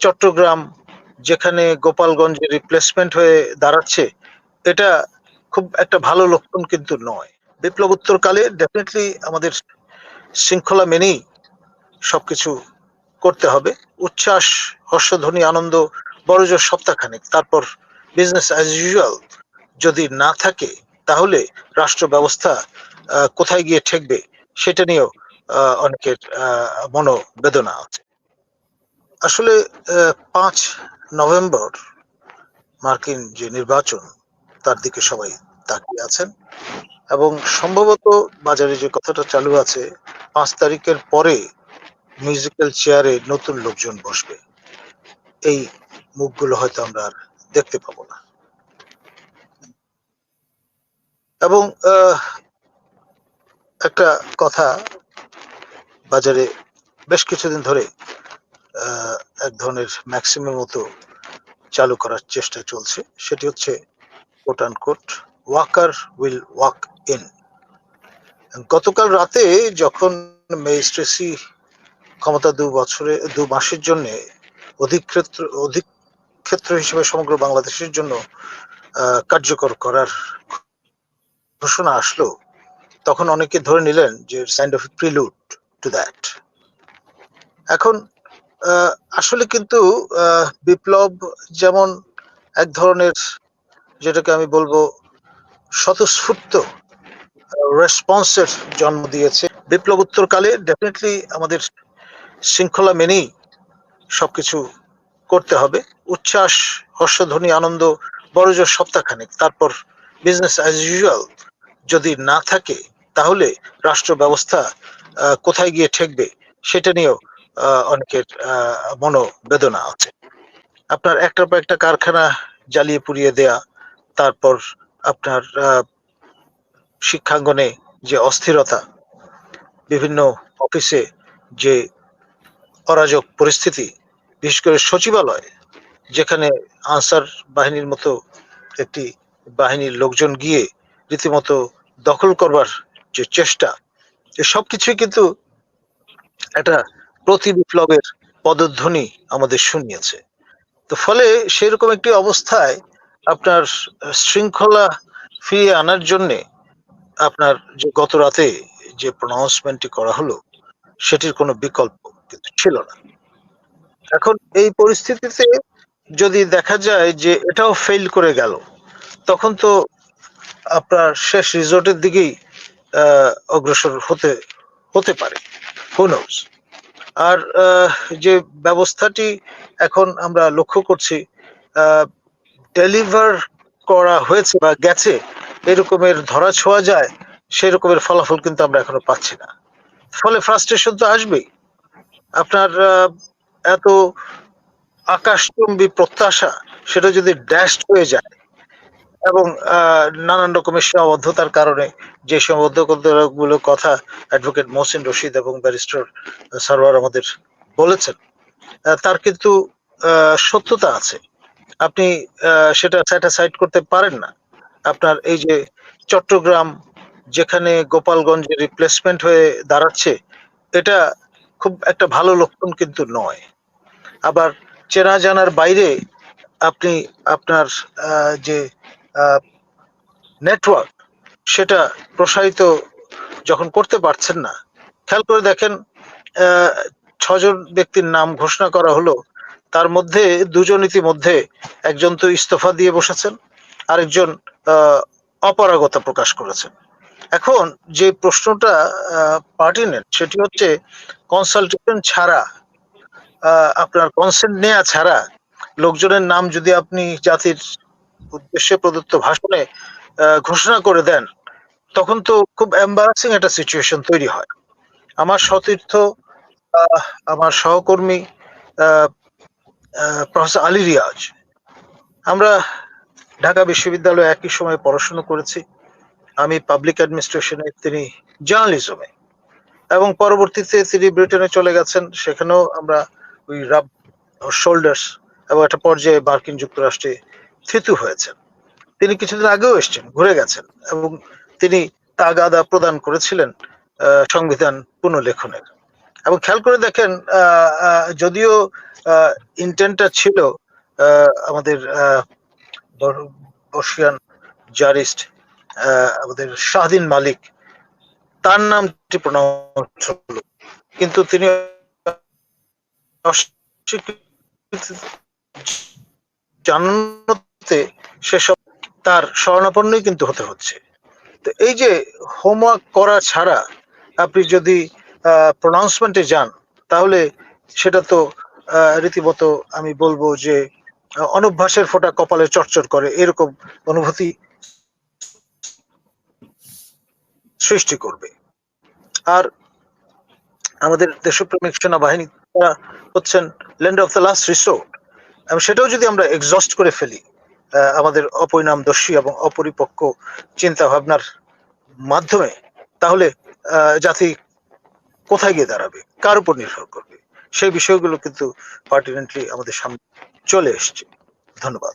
চট্টগ্রাম, যেখানে গোপালগঞ্জের রিপ্লেসমেন্ট হয়ে দাঁড়াচ্ছে, এটা খুব একটা ভালো লক্ষণ কিন্তু নয়। বিপ্লব উত্তরকালে ডেফিনেটলি আমাদের শৃঙ্খলা মেনেই সবকিছু করতে হবে। উচ্ছ্বাস, হর্ষধ্বনি, আনন্দ বড় জোর সপ্তাহখানেক। তারপর বিজনেস অ্যাজ ইউজুয়াল যদি না থাকে, তাহলে রাষ্ট্র ব্যবস্থা কোথায় গিয়ে ঠেকবে, সেটা নিয়েও অনেকের মনোবেদনা আছে। আসলে পাঁচ নভেম্বর মার্কিন যে নির্বাচন, তার দিকে সবাই তাকিয়ে আছেন এবং সম্ভবত বাজারে যে কথাটা চালু আছে, পাঁচ তারিখের পরে মিউজিক্যাল চেয়ারে নতুন লোকজন বসবে। এই মুখগুলো হয়তো আমরা আর দেখতে পাবো না। এবং একটা কথা বাজারে বেশ কিছুদিন ধরে এক ধরনের ম্যাক্সিমের মতো চালু করার চেষ্টা চলছে। সেটি হচ্ছে কোট আন walker Waker will walk in গতকাল রাতে যখন ম্যাজিস্ট্রেসি ক্ষমতা দু বছরে, দু মাসের জন্য অধিক ক্ষেত্র অধিক ক্ষেত্র হিসেবে সমগ্র বাংলাদেশের জন্য কার্যকর করার ঘোষণা আসলো, তখন অনেকে ধরে নিলেন যে signed of prelude to that এখন আসলে কিন্তু বিপ্লব যেমন এক ধরনের যেটাকে আমি বলব স্বতঃস্ফূর্ত রেসপন্সের জন্ম দিয়েছে। বিপ্লব উত্তরকালে ডেফিনেটলি আমাদের শৃঙ্খলা মেনেই সবকিছু করতে হবে। উচ্ছ্বাস, হর্ষধ্বনি, আনন্দ, বড়জোর সপ্তাহখানেক। তারপর বিজনেস অ্যাজ ইউজুয়াল যদি না থাকে, তাহলে রাষ্ট্র ব্যবস্থা কোথায় গিয়ে ঠেকবে, সেটা নিয়েও অনেকের মনোবেদনা আছে। আপনার একটার পর একটা কারখানা জ্বালিয়ে পুড়িয়ে দেয়া, তারপর আপনার শিক্ষাঙ্গনে যে অস্থিরতা, বিভিন্ন অফিসে যে অরাজক পরিস্থিতি, বিশেষ করে সচিবালয়, যেখানে আনসার বাহিনীর মতো একটি বাহিনীর লোকজন গিয়ে রীতিমতো দখল করবার যে চেষ্টা সব কিছুই কিন্তু একটা প্রতি বিপ্লবের পদধ্বনি আমাদের শুনিয়েছে। তো ফলে সেরকম একটি অবস্থায় আপনার শৃঙ্খলা ফিরিয়ে আনার জন্যে আপনার যে গত রাতে যে প্রনাউন্সমেন্টটি করা হলো, সেটির কোনো বিকল্প কিন্তু ছিল না। এখন এই পরিস্থিতিতে যদি দেখা যায় যে এটাও ফেল করে গেল, তখন তো আপনার শেষ রিজোর্টের দিকেই অগ্রসর হতে হতে পারে। হুনোস আর যে ব্যবস্থাটি এখন আমরা লক্ষ্য করছি ডেলিভার করা হয়েছে বা গেছে, এরকমের ধরা ছোঁয়া যায় সেই রকমের ফলাফল কিন্তু আমরা এখনও পাচ্ছি না। ফলে ফ্রাস্ট্রেশন তো আসবেই। আপনার এত আকাশচুম্বী প্রত্যাশা, সেটা যদি ড্যাশ হয়ে যায় এবং নানান রকমের সীমাবদ্ধতার কারণে যে সীমাবদ্ধতাগুলো কথা অ্যাডভোকেট মোহসিন রশিদ এবং ব্যারিস্টার সারওয়ার আমাদের বলেছেন তার কিন্তু সত্যতা আছে। আপনি সেটা স্যাটিসফাইড করতে পারেন না। আপনার এই যে চট্টগ্রাম যেখানে গোপালগঞ্জের রিপ্লেসমেন্ট হয়ে দাঁড়াচ্ছে, এটা খুব একটা ভালো লক্ষণ কিন্তু নয়। আবার চেনা জানার বাইরে আপনি আপনার যে নেটওয়ার্ক সেটা প্রসারিত যখন করতে পারছেন না, খেয়াল করে দেখেন ছজন ব্যক্তির নাম ঘোষণা করা হলো, তার মধ্যে দুজন ইতিমধ্যে একজন তো ইস্তফা দিয়ে বসেছেন, আরেকজন অপারগতা প্রকাশ করেছেন। এখন যে প্রশ্নটা পার্টি পার্টিনেন্ট সেটি হচ্ছে কনসালটেশন ছাড়া আপনার কনসেন্ট নেওয়া ছাড়া, লোকজনের নাম যদি আপনি জাতির উদ্দেশ্যে প্রদত্ত ভাষণে ঘোষণা করে দেন, তখন তো খুব এম্বারাসিং একটা সিচুয়েশন তৈরি হয়। আমার সতীর্থ আমার সহকর্মী প্রফেসর আলী রিয়াজ। আমরা ঢাকা বিশ্ববিদ্যালয়ে একই সময় পড়াশোনা করেছি। আমি পাবলিক অ্যাডমিনিস্ট্রেশনে তিনি জার্নালিজমে এবং পরবর্তীতে তিনি ব্রিটেনে চলে গেছেন। সেখানেও আমরা ওই রাব শোল্ডার্স এবং একটা পর্যায়ে মার্কিন যুক্তরাষ্ট্রে থিতু হয়েছেন। তিনি কিছুদিন আগেও এসেছেন, ঘুরে গেছেন এবং তিনি তাগাদা প্রদান করেছিলেন সংবিধান পুনর্লেখনের। এবং খেয়াল করে দেখেন যদিও ইন্টেন্টটা ছিল আমাদের বর্ষিয়ান জারিস্ট আমাদের শাহদিন মালিক, তার নামটি প্রনাউন্স হলো। কিন্তু তিনি অস্বীকৃতি জানানোতে সেসব তার শরণাপন্নই কিন্তু হতে হচ্ছে। তো এই যে হোমওয়ার্ক করা ছাড়া আপনি যদি প্রনাউন্সমেন্টে যান, তাহলে সেটা তো রীতিমতো আমি বলব যে অনভ্যাসের ফোঁটা কপালে চরচর করে এরকম অনুভূতি সৃষ্টি করবে। আর আমাদের দেশপ্রেমিক সেনাবাহিনী তারা হচ্ছেন land of the last resort সেটাও যদি আমরা এক্সস্ট করে ফেলি আমাদের অপরিণামদর্শী এবং অপরিপক্ক চিন্তা ভাবনার মাধ্যমে, তাহলে জাতি কোথায় গিয়ে দাঁড়াবে? কার উপর নির্ভর করবে? সেই বিষয়গুলো কিন্তু পার্টিনেন্টলি আমাদের সামনে চলে এসছে। ধন্যবাদ।